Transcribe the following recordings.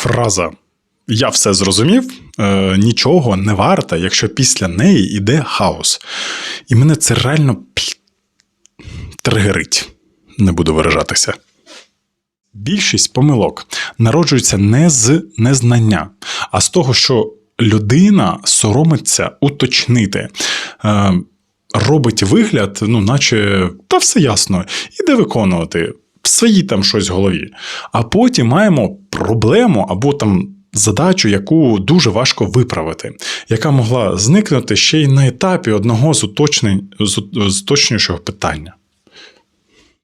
Фраза Я все зрозумів, е, нічого не варта, якщо після неї йде хаос. І мене це реально тригерить. Не буду виражатися. Більшість помилок народжується не з незнання, а з того, що людина соромиться уточнити. Е, робить вигляд, ну, наче та все ясно, іде виконувати в своїй там щось в голові. А потім маємо проблему або там задачу, яку дуже важко виправити, яка могла зникнути ще й на етапі одного з уточнень з, уточнюючого питання.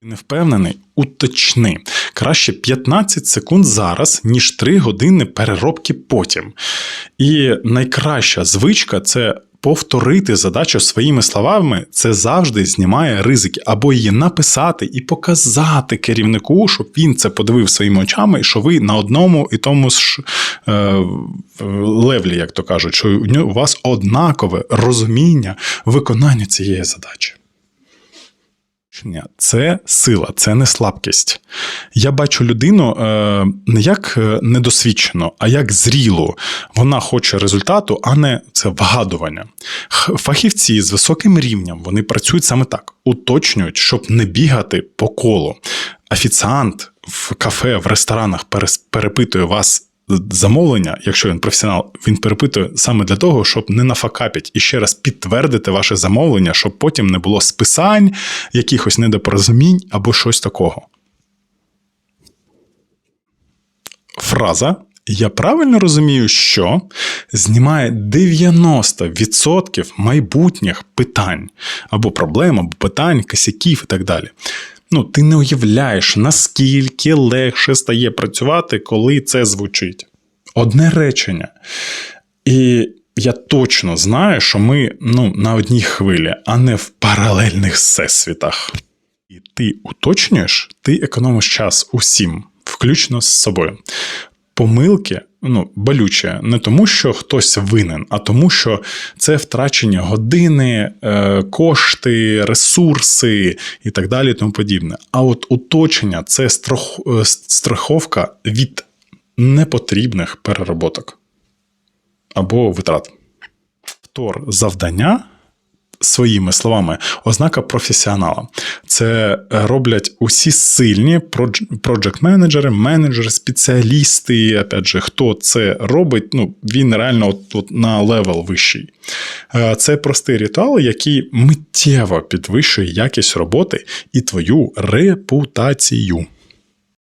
Не впевнений, уточни. Краще 15 секунд зараз, ніж 3 години переробки потім. І найкраща звичка це повторити задачу своїми словами. Це завжди знімає ризики, або її написати і показати керівнику, щоб він це подивив своїми очами, що ви на одному і тому ж е, левлі, як то кажуть, що у вас однакове розуміння виконання цієї задачі. Це сила, це не слабкість. Я бачу людину е, не як е, недосвідчену, а як зрілу. Вона хоче результату, а не це вгадування. Фахівці з високим рівнем вони працюють саме так, уточнюють, щоб не бігати по колу. Офіціант в кафе, в ресторанах перепитує вас замовлення, якщо він професіонал, він перепитує саме для того, щоб не нафакапіть і ще раз підтвердити ваше замовлення, щоб потім не було списань, якихось недопорозумінь або щось такого. Фраза Я правильно розумію, що знімає 90% майбутніх питань або проблем, або питань, косяків і так далі. Ну, ти не уявляєш, наскільки легше стає працювати, коли це звучить. Одне речення. І я точно знаю, що ми ну, на одній хвилі, а не в паралельних всесвітах. І ти уточнюєш, ти економиш час усім, включно з собою. Помилки ну, болюче не тому, що хтось винен, а тому, що це втрачені години, е, кошти, ресурси і так далі, і тому подібне. А от уточнення це е, страховка від непотрібних перероботок або витрат. Втор завдання. Своїми словами, ознака професіонала. Це роблять усі сильні проджект-менеджери, менеджери, спеціалісти. Опять же, хто це робить, ну він реально от, от на левел вищий. Е, Це простий ритуал, який миттєво підвищує якість роботи і твою репутацію.